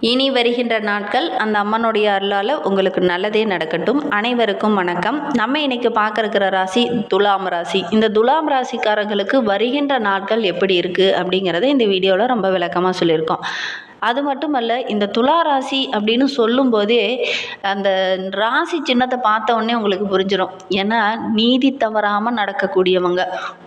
இனி வருகின்ற நாட்கள் அந்த அம்மனுடைய அருளால் உங்களுக்கு நல்லதே நடக்கட்டும். அனைவருக்கும் வணக்கம். நம்ம இன்னைக்கு பார்க்கறக்கிற ராசி துலாம் ராசி. இந்த துலாம் ராசிக்காரங்களுக்கு வருகின்ற நாட்கள் எப்படி இருக்குது அப்படிங்கிறத இந்த வீடியோவில் ரொம்ப விளக்கமாக சொல்லியிருக்கோம். அது மட்டுமல்ல இந்த துலா ராசி அப்படின்னு சொல்லும்போதே அந்த ராசி சின்னத்தை பார்த்த உடனே உங்களுக்கு புரிஞ்சிடும் ஏன்னா நீதி தவறாமல் நடக்கக்கூடியவங்க.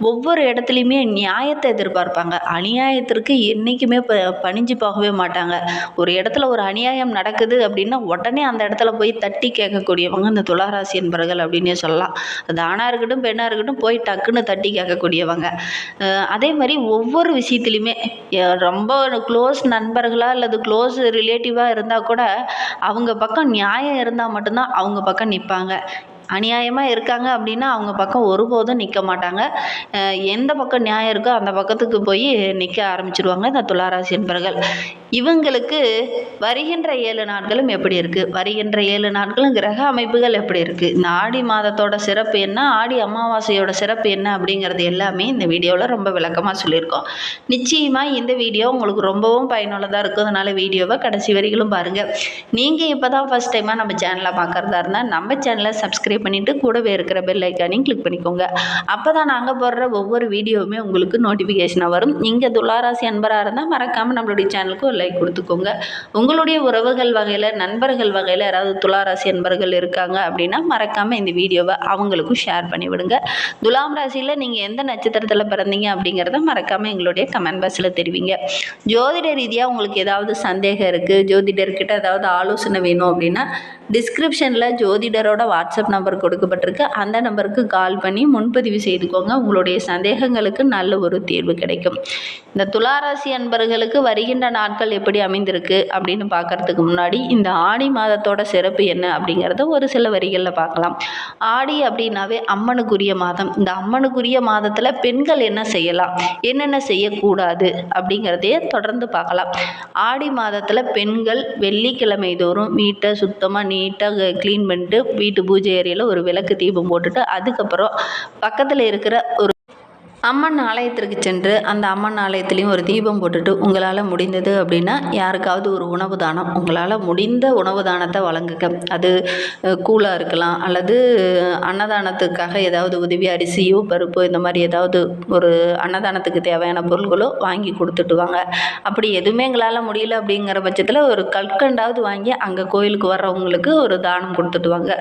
ஒவ்வொரு இடத்துலையுமே நியாயத்தை எதிர்பார்ப்பாங்க. அநியாயத்திற்கு என்றைக்குமே ப பணிஞ்சு போகவே மாட்டாங்க. ஒரு இடத்துல ஒரு அநியாயம் நடக்குது அப்படின்னா உடனே அந்த இடத்துல போய் தட்டி கேட்கக்கூடியவங்க இந்த துளாராசி என்பவர்கள் அப்படின்னே சொல்லலாம். அது ஆணாக இருக்கட்டும் பெண்ணாக இருக்கட்டும் போய் டக்குன்னு தட்டி கேட்கக்கூடியவங்க. அதே மாதிரி ஒவ்வொரு விஷயத்துலையுமே ரொம்ப க்ளோஸ் நண்பர்களாக அல்லது க்ளோஸ் ரிலேட்டிவாக இருந்தால் கூட அவங்க பக்கம் நியாயம் இருந்தால் மட்டும்தான் அவங்க பக்கம் நிற்பாங்க அநியாயமாக இருக்காங்க அப்படின்னா அவங்க பக்கம் ஒருபோதும் நிற்க மாட்டாங்க. எந்த பக்கம் நியாயம் இருக்கோ அந்த பக்கத்துக்கு போய் நிற்க ஆரம்பிச்சிருவாங்க இந்த துளாராசி என்பர்கள். இவங்களுக்கு வருகின்ற ஏழு நாட்களும் எப்படி இருக்குது வருகின்ற ஏழு நாட்களும் கிரக அமைப்புகள் எப்படி இருக்குது இந்த ஆடி மாதத்தோட சிறப்பு என்ன? ஆடி அமாவாசையோட சிறப்பு என்ன? அப்படிங்கிறது எல்லாமே இந்த வீடியோவில் ரொம்ப விளக்கமாக சொல்லியிருக்கோம். நிச்சயமாக இந்த வீடியோ உங்களுக்கு ரொம்பவும் பயனுள்ளதாக இருக்கும் அதனால் வீடியோவை கடைசி வரைகளும் பாருங்கள் நீங்கள் இப்போ தான் ஃபஸ்ட் டைமாக நம்ம சேனலை பார்க்குறதா இருந்தால் நம்ம சேனலை சப்ஸ்கிரைப் பண்ணிவிட்டு கூடவே இருக்கிற பெல் ஐக்கானையும் கிளிக் பண்ணிக்கோங்க. அப்போ தான் நாங்கள் போடுற ஒவ்வொரு வீடியோவுமே உங்களுக்கு நோட்டிஃபிகேஷனாக வரும். நீங்கள் துளாராசி அன்பராக இருந்தால் மறக்காமல் நம்மளுடைய சேனலுக்கு ஒரு லைக் கொடுத்துக்கோங்க. உங்களுடைய உறவுகள் வகையில் நண்பர்கள் வகையில் யாராவது துளாராசி அன்பர்கள் இருக்காங்க அப்படின்னா மறக்காமல் இந்த வீடியோவை அவங்களுக்கும் ஷேர் பண்ணி விடுங்க துலாம் ராசியில் நீங்கள் எந்த நட்சத்திரத்தில் பிறந்தீங்க அப்படிங்கிறத மறக்காமல் எங்களுடைய கமெண்ட் பாக்ஸில் தெரிவிங்க. ஜோதிட ரீதியாக உங்களுக்கு ஏதாவது சந்தேகம் இருக்குது ஜோதிடர்கிட்ட ஏதாவது ஆலோசனை வேணும் அப்படின்னா டிஸ்கிரிப்ஷனில் ஜோதிடரோட வாட்ஸ்அப் நம்பர் நம்பர் கொடுக்கப்பட்டிருக்கு. அந்த நம்பருக்கு கால் பண்ணி முன்பதிவு செய்துக்கோங்க. உங்களுடைய சந்தேகங்களுக்கு நல்ல ஒரு தீர்வு கிடைக்கும். இந்த துளாராசி அன்பர்களுக்கு வருகின்ற நாட்கள் எப்படி அமைந்திருக்கு அப்படின்னு பார்க்கறதுக்கு முன்னாடி இந்த ஆடி மாதத்தோட சிறப்பு என்ன அப்படிங்கிறத ஒரு சில வரிகளில் பார்க்கலாம். ஆடி அப்படின்னாவே அம்மனுக்குரிய மாதம். இந்த அம்மனுக்குரிய மாதத்தில் பெண்கள் என்ன செய்யலாம்? என்னென்ன செய்யக்கூடாது அப்படிங்கிறதையே தொடர்ந்து பார்க்கலாம். ஆடி மாதத்தில் பெண்கள் வெள்ளிக்கிழமை தோறும் வீட்டை சுத்தமாக நீட்டாக க்ளீன் பண்ணிட்டு வீட்டு பூஜை ஒரு விளக்கு தீபம் போட்டுட்டு அதுக்கப்புறம் பக்கத்தில் இருக்கிற ஒரு அம்மன் ஆலயத்திற்கு சென்று அந்த அம்மன் ஆலயத்துலேயும் ஒரு தீபம் போட்டுட்டு உங்களால் முடிந்தது அப்படின்னா யாருக்காவது ஒரு உணவு தானம். உங்களால் முடிந்த உணவு தானத்தை வழங்குங்க அது கூலாக இருக்கலாம் அல்லது அன்னதானத்துக்காக ஏதாவது உதவி அரிசியோ பருப்போ இந்த மாதிரி ஏதாவது ஒரு அன்னதானத்துக்கு தேவையான பொருள்களோ வாங்கி கொடுத்துட்டு வாங்க. அப்படி எதுவுமே எங்களால் முடியல அப்படிங்கிற பட்சத்தில் ஒரு கற்கண்டாவது வாங்கி அங்கே கோயிலுக்கு வர்றவங்களுக்கு ஒரு தானம் கொடுத்துட்டு வாங்க.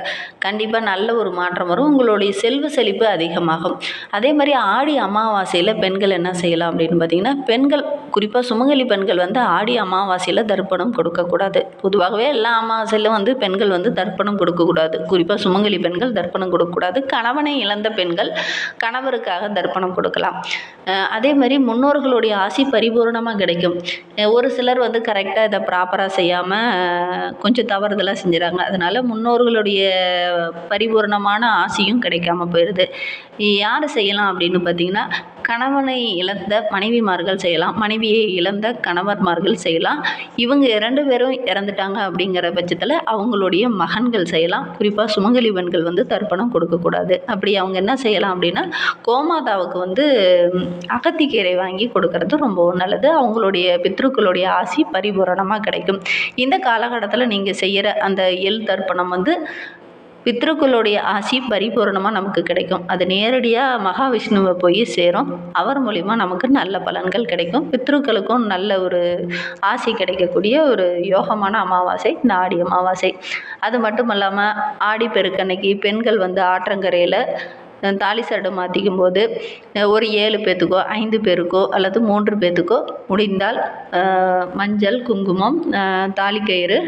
கண்டிப்பாக நல்ல ஒரு மாற்றம் வரும். உங்களுடைய செல்வ செழிப்பு அதிகமாகும். அதே மாதிரி ஆடி அமாவாசையில் பெண்கள் என்ன செய்யலாம் அப்படின்னு பார்த்தீங்கன்னா பெண்கள் குறிப்பாக சுமங்கலி பெண்கள் வந்து ஆடி அமாவாசையில் தர்ப்பணம் கொடுக்கக்கூடாது பொதுவாகவே எல்லா அமாவாசையிலும் வந்து பெண்கள் வந்து தர்ப்பணம் கொடுக்கக்கூடாது குறிப்பாக சுமங்கலி பெண்கள் தர்ப்பணம் கொடுக்கக்கூடாது கணவனை இழந்த பெண்கள் கணவருக்காக தர்ப்பணம் கொடுக்கலாம். அதே மாதிரி முன்னோர்களுடைய ஆசி பரிபூர்ணமாக கிடைக்கும். ஒரு சிலர் வந்து கரெக்டாக இதை ப்ராப்பராக செய்யாமல் கொஞ்சம் தவறுதலாக செஞ்சுறாங்க. அதனால் முன்னோர்களுடைய பரிபூர்ணமான ஆசியும் கிடைக்காம போயிடுது யார் செய்யலாம் அப்படின்னு பார்த்தீங்கன்னா கணவனை இழந்த மனைவிமார்கள் செய்யலாம் மனைவியை இழந்த கணவர்மார்கள் செய்யலாம். இவங்க இரண்டு பேரும் இறந்துட்டாங்க அப்படிங்கிற பட்சத்தில் அவங்களுடைய மகன்கள் செய்யலாம். குறிப்பாக சுமங்கலி பெண்கள் வந்து தர்ப்பணம் கொடுக்கக்கூடாது. அப்படி அவங்க என்ன செய்யலாம் அப்படின்னா கோமாதாவுக்கு வந்து அகத்திக்கீரை வாங்கி கொடுக்கறது ரொம்பவும் நல்லது. அவங்களுடைய பித்ருக்களுடைய ஆசி பரிபூரணமாக கிடைக்கும். இந்த காலகட்டத்தில் நீங்கள் செய்கிற அந்த எள் தர்ப்பணம் வந்து பித்ருக்களுடைய ஆசி பரிபூரணமாக நமக்கு கிடைக்கும். அது நேரடியாக மகாவிஷ்ணுவை போய் சேரும். அவர் மூலிமா நமக்கு நல்ல பலன்கள் கிடைக்கும். பித்ருக்களுக்கும் நல்ல ஒரு ஆசி கிடைக்கக்கூடிய ஒரு யோகமான அமாவாசை இந்த ஆடி அமாவாசை. அது மட்டும் இல்லாமல் ஆடி பெருக்கன்னைக்கு பெண்கள் வந்து ஆற்றங்கரையில் தாலி சரடு மாற்றிக்கும் போது ஒரு ஏழு பேர்த்துக்கோ ஐந்து பேருக்கோ அல்லது மூன்று பேர்த்துக்கோ முடிந்தால் மஞ்சள் குங்குமம் தாலிக்கயிறு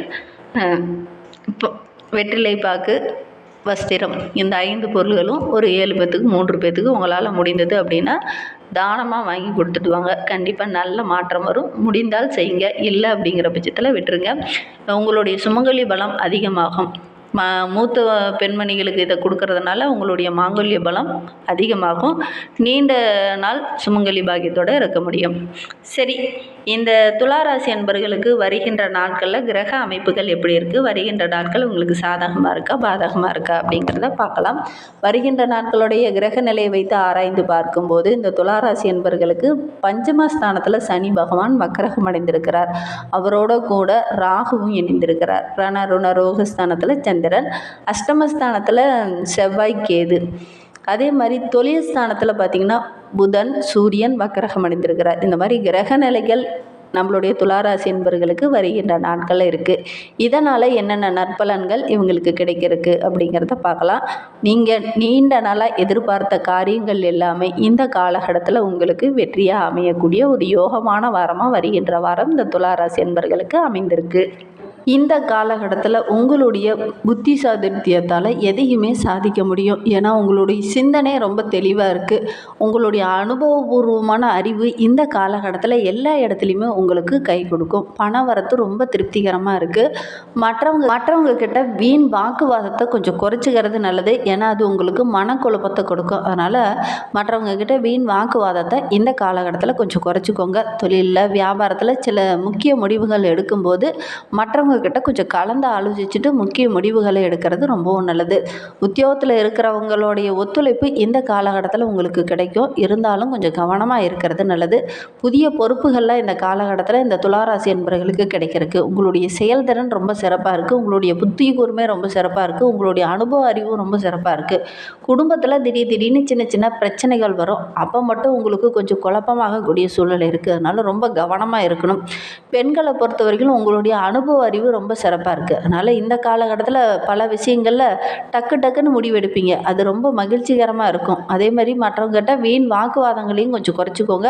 இப்போ வெற்றிலை பாக்கு வஸ்திரம். இந்த ஐந்து பொருள்களும் ஒரு ஏழு பேர்த்துக்கு மூன்று பேர்த்துக்கு உங்களால் முடிந்தது அப்படின்னா தானமாக வாங்கி கொடுத்துட்டு வாங்க. கண்டிப்பாக நல்ல மாற்றம் வரும். முடிந்தால் செய்யுங்க. இல்லை அப்படிங்கிற பட்சத்தில் விட்டுருங்க. உங்களுடைய சுமங்கலி பலம் அதிகமாகும். ம மூத்த பெண்மணிகளுக்கு இதை கொடுக்கறதுனால உங்களுடைய மாங்கல்ய பலம் அதிகமாகும். நீண்ட நாள் சுமங்கலி பாக்கியத்தோடு இருக்க முடியும். சரி இந்த துளாராசி அன்பர்களுக்கு வருகின்ற நாட்களில் கிரக அமைப்புகள் எப்படி இருக்குது வருகின்ற நாட்கள் உங்களுக்கு சாதகமாக இருக்கா பாதகமாக இருக்கா அப்படிங்கிறத பார்க்கலாம். வருகின்ற நாட்களுடைய கிரக நிலையை வைத்து ஆராய்ந்து பார்க்கும்போது இந்த துளாராசி அன்பர்களுக்கு பஞ்சமஸ்தானத்தில் சனி பகவான் மக்கரகம் அடைந்திருக்கிறார். அவரோட கூட ராகுவும் இணைந்திருக்கிறார். ரணருண ரோகஸ்தானத்தில் சந்திரன் அஷ்டமஸ்தானத்தில் செவ்வாய் கேது. அதே மாதிரி தொழில் ஸ்தானத்தில் பார்த்திங்கன்னா புதன் சூரியன் வக்கரகம் அடைந்திருக்கிறார் இந்த மாதிரி கிரக நிலைகள் நம்மளுடைய துளாராசி என்பர்களுக்கு வருகின்ற நாட்கள் இருக்குது இதனால் என்னென்ன நற்பலன்கள் இவங்களுக்கு கிடைக்கிறதுக்கு அப்படிங்கிறத பார்க்கலாம். நீங்கள் நீண்ட நாளாக எதிர்பார்த்த காரியங்கள் எல்லாமே இந்த காலகட்டத்தில் உங்களுக்கு வெற்றியாக அமையக்கூடிய ஒரு யோகமான வாரமாக வருகின்ற வாரம் இந்த துளாராசி என்பர்களுக்கு அமைந்திருக்கு. இந்த காலகட்டத்தில் உங்களுடைய புத்தி சாதித்தியத்தால் எதையுமே சாதிக்க முடியும். ஏன்னா உங்களுடைய சிந்தனை ரொம்ப தெளிவாக இருக்குது உங்களுடைய அனுபவபூர்வமான அறிவு இந்த காலகட்டத்தில் எல்லா இடத்துலையுமே உங்களுக்கு கை கொடுக்கும். பண வரத்து ரொம்ப திருப்திகரமாக இருக்குது மற்றவங்க மற்றவங்க கிட்ட வீண் வாக்குவாதத்தை கொஞ்சம் குறைச்சிக்கிறது நல்லது. ஏன்னா அது உங்களுக்கு மனக்குழப்பத்தை கொடுக்கும். அதனால் மற்றவங்க கிட்ட வீண் வாக்குவாதத்தை இந்த காலகட்டத்தில் கொஞ்சம் குறைச்சிக்கோங்க. தொழிலில் வியாபாரத்தில் சில முக்கிய முடிவுகள் எடுக்கும்போது மற்றவங்க கிட்ட கொஞ்சம் கலந்து ஆலோசிச்சுட்டு முக்கிய முடிவுகளை எடுக்கிறது ரொம்பவும் நல்லது. உத்தியோகத்தில் இருக்கிறவங்களுடைய ஒத்துழைப்பு இந்த காலகட்டத்தில் உங்களுக்கு கிடைக்கும். இருந்தாலும் கொஞ்சம் கவனமாக இருக்கிறது நல்லது. புதிய பொறுப்புகள்லாம் இந்த காலகட்டத்தில் இந்த துளாராசி என்பவர்களுக்கு கிடைக்கிறதுக்கு. உங்களுடைய செயல்திறன் ரொம்ப சிறப்பாக இருக்குது உங்களுடைய புத்தி கூர்மை ரொம்ப சிறப்பாக இருக்குது உங்களுடைய அனுபவ அறிவும் ரொம்ப சிறப்பாக இருக்குது குடும்பத்தில் திடீர் திடீர்னு சின்ன சின்ன பிரச்சனைகள் வரும். அப்போ மட்டும் உங்களுக்கு கொஞ்சம் குழப்பமாகக்கூடிய சூழ்நிலை இருக்குது அதனால் ரொம்ப கவனமாக இருக்கணும். பெண்களை பொறுத்த வரைக்கும் உங்களுடைய அனுபவ அறிவு ரொம்ப சிறப்பாக இருக்குது அதனால் இந்த காலகட்டத்தில் பல விஷயங்களில் டக்கு டக்குன்னு முடிவெடுப்பீங்க. அது ரொம்ப மகிழ்ச்சிகரமாக இருக்கும். அதே மாதிரி மற்றவங்ககிட்ட வீண் வாக்குவாதங்களையும் கொஞ்சம் குறைச்சிக்கோங்க.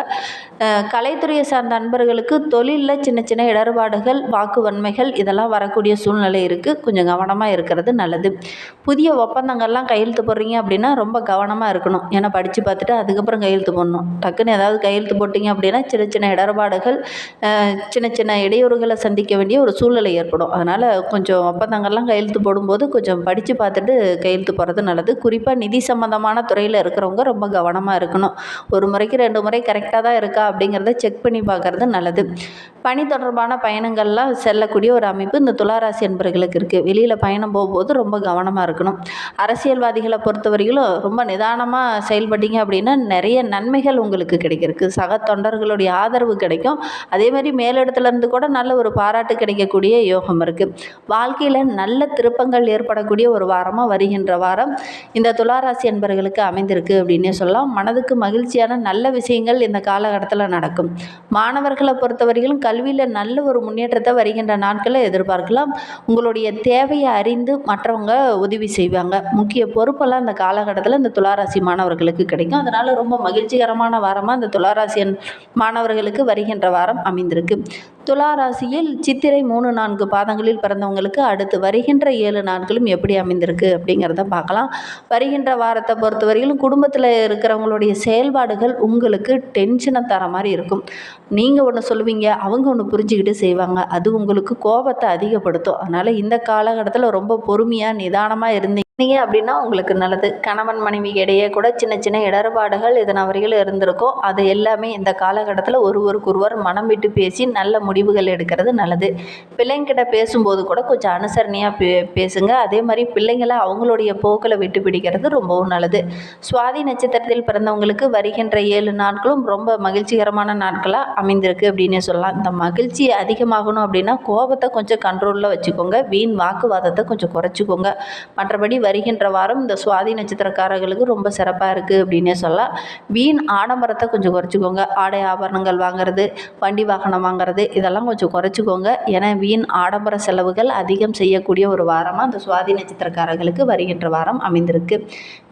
கலைத்துறையை சார்ந்த நண்பர்களுக்கு தொழிலில் சின்ன சின்ன இடர்பாடுகள் வாக்குவன்மைகள் இதெல்லாம் வரக்கூடிய சூழ்நிலை இருக்குது கொஞ்சம் கவனமாக இருக்கிறது நல்லது. புதிய ஒப்பந்தங்கள்லாம் கையெழுத்து போடுறீங்க அப்படின்னா ரொம்ப கவனமாக இருக்கணும். ஏன்னா படித்து பார்த்துட்டு அதுக்கப்புறம் கையெழுத்து போடணும். டக்குன்னு ஏதாவது கையெழுத்து போட்டிங்க அப்படின்னா சின்ன சின்ன இடர்பாடுகள் சின்ன சின்ன இடையூறுகளை சந்திக்க வேண்டிய ஒரு சூழ்நிலை ஏற்படும். அதனால் கொஞ்சம் ஒப்பந்தங்கள்லாம் கையெழுத்து போடும்போது கொஞ்சம் படித்து பார்த்துட்டு கையெழுத்து போடுறது நல்லது. குறிப்பாக நிதி சம்மந்தமான துறையில் இருக்கிறவங்க ரொம்ப கவனமாக இருக்கணும். ஒரு முறைக்கு ரெண்டு முறை கரெக்டாக தான் இருக்கா அப்படிங்கிறத செக் பண்ணி பார்க்குறது நல்லது. பணி தொடர்பான பயணங்கள்லாம் செல்லக்கூடிய ஒரு அமைப்பு இந்த துளாராசி என்பர்களுக்கு இருக்குது வெளியில் பயணம் போகும்போது ரொம்ப கவனமாக இருக்கணும். அரசியல்வாதிகளை பொறுத்தவரையிலும் ரொம்ப நிதானமாக செயல்பட்டீங்க அப்படின்னா நிறைய நன்மைகள் உங்களுக்கு கிடைக்கிறதுக்கு சக தொண்டர்களுடைய ஆதரவு கிடைக்கும். அதே மாதிரி மேலிடத்துலேருந்து கூட நல்ல ஒரு பாராட்டு கிடைக்கக்கூடிய யோகம் இருக்குது வாழ்க்கையில் நல்ல திருப்பங்கள் ஏற்படக்கூடிய ஒரு வாரமாக வருகின்ற வாரம் இந்த துளாராசி என்பர்களுக்கு அமைந்திருக்கு அப்படின்னே சொல்லலாம். மனதுக்கு மகிழ்ச்சியான நல்ல விஷயங்கள் இந்த காலகட்டத்தில் நடக்கும். மாணவர்களை பொறுத்தவரையிலும் கல்வியில் நல்ல ஒரு முன்னேற்றத்தை வருகின்ற நாட்களில் எதிர்பார்க்கலாம். உங்களுடைய தேவையை அறிந்து மற்றவங்க உதவி செய்வாங்க. முக்கிய பொறுப்பெல்லாம் இந்த காலகட்டத்தில் இந்த துளாராசி மாணவர்களுக்கு கிடைக்கும். அதனால் ரொம்ப மகிழ்ச்சிகரமான வாரமாக இந்த துளாராசியன் மாணவர்களுக்கு வருகின்ற வாரம் அமைந்திருக்கு. துளாராசியில் சித்திரை மூணு நான்கு பாதங்களில் பிறந்தவங்களுக்கு அடுத்து வருகின்ற ஏழு நாட்களும் எப்படி அமைந்திருக்கு அப்படிங்கிறத பார்க்கலாம். வருகின்ற வாரத்தை பொறுத்தவரையிலும் குடும்பத்தில் இருக்கிறவங்களுடைய செயல்பாடுகள் உங்களுக்கு டென்ஷனை தர மாதிரி இருக்கும். நீங்கள் ஒன்று சொல்லுவீங்க அவங்க ஒன்று புரிஞ்சுக்கிட்டு செய்வாங்க. அது உங்களுக்கு கோபத்தை அதிகப்படுத்தும். அதனால் இந்த காலகட்டத்தில் ரொம்ப பொறுமையாக நிதானமாக இருந்தீங்க. இருந்தீங்க அப்படின்னா உங்களுக்கு நல்லது. கணவன் மனைவி இடையே கூட சின்ன சின்ன இடர்பாடுகள் இதன் வரையில் இருந்திருக்கும் அது எல்லாமே இந்த காலகட்டத்தில் ஒருவருக்கொருவர் மனம் விட்டு பேசி நல்ல முடிவுகள் எடுக்கிறது நல்லது. பிள்ளைங்கிட்ட பேசும்போது கூட கொஞ்சம் அனுசரணையாக பே பேசுங்க. அதே மாதிரி பிள்ளைங்களை அவங்களுடைய போக்கில் விட்டு பிடிக்கிறது ரொம்பவும் நல்லது. சுவாதி நட்சத்திரத்தில் பிறந்தவங்களுக்கு வருகின்ற ஏழு நாட்களும் ரொம்ப மகிழ்ச்சிகரமான நாட்களாக அமைந்திருக்கு அப்படின்னே சொல்லலாம். இந்த மகிழ்ச்சி அதிகமாகணும் அப்படின்னா கோபத்தை கொஞ்சம் கண்ட்ரோலில் வச்சுக்கோங்க. வீண் வாக்குவாதத்தை கொஞ்சம் குறைச்சிக்கோங்க. மற்றபடி வருகின்ற வாரம் இந்த சுவாதி நட்சத்திரக்காரர்களுக்கு ரொம்ப சிறப்பாக இருக்குது அப்படின்னே சொல்லலாம். வீண் ஆடம்பரத்தை கொஞ்சம் குறைச்சிக்கோங்க. ஆடை ஆபரணங்கள் வாங்குறது வண்டி வாகனம் வாங்குறது இதெல்லாம் கொஞ்சம் குறைச்சிக்கோங்க. ஏன்னா வீண் ஆடம்பர செலவுகள் அதிகம் செய்யக்கூடிய ஒரு வாரமாக அந்த சுவாதி நட்சத்திரக்காரர்களுக்கு வருகின்ற வாரம் அமைந்திருக்கு.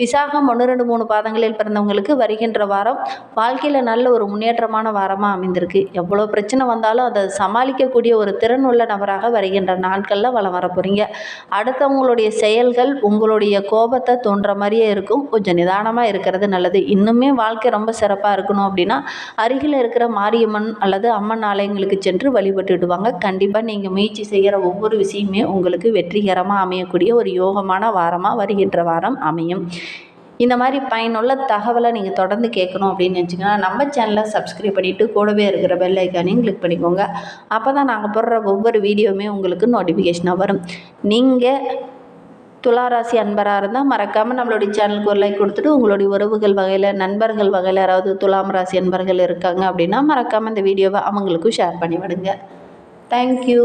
விசாகம் ஒன்று ரெண்டு மூணு பாதங்களில் பிறந்தவங்களுக்கு வருகின்ற வாரம் வாழ்க்கையில் நல்ல ஒரு முன்னேற்றமான வாரமாக அமைந்திருக்கு. எவ்வளோ பிரச்சனை வந்தாலும் அதை சமாளிக்கக்கூடிய ஒரு திறன் உள்ள நபராக வருகின்ற நாட்களில் வளம் வர போகிறீங்க அடுத்தவங்களுடைய செயல்கள் உங்களுடைய உங்களுடைய கோபத்தை தோன்ற மாதிரியே இருக்கும். கொஞ்சம் நிதானமாக இருக்கிறது நல்லது. இன்னுமே வாழ்க்கை ரொம்ப சிறப்பாக இருக்கணும் அப்படின்னா அருகில் இருக்கிற மாரியம்மன் அல்லது அம்மன் ஆலயங்களுக்கு சென்று வழிபட்டுடுவாங்க கண்டிப்பாக நீங்கள் முயற்சி செய்கிற ஒவ்வொரு விஷயமே உங்களுக்கு வெற்றிகரமாக அமையக்கூடிய ஒரு யோகமான வாரமாக வருகின்ற வாரம் அமையும். இந்த மாதிரி பயனுள்ள தகவலை நீங்கள் தொடர்ந்து கேட்கணும் அப்படின்னு நினச்சிங்கன்னா நம்ம சேனலை சப்ஸ்கிரைப் பண்ணிவிட்டு கூடவே இருக்கிற பெல் ஐக்கானையும் கிளிக் பண்ணிக்கோங்க. அப்போ தான் நாங்கள் போடுற ஒவ்வொரு வீடியோவுமே உங்களுக்கு நோட்டிஃபிகேஷனாக வரும். நீங்கள் துளாராசி அன்பராக இருந்தால் மறக்காமல் நம்மளுடைய சேனலுக்கு ஒரு லைக் கொடுத்துட்டு உங்களுடைய உறவுகள் வகையில் நண்பர்கள் வகையில் யாராவது துலாம் ராசி அன்பர்கள் இருக்காங்க அப்படின்னா மறக்காமல் இந்த வீடியோவை அவங்களுக்கும் ஷேர் பண்ணி விடுங்க தேங்க்யூ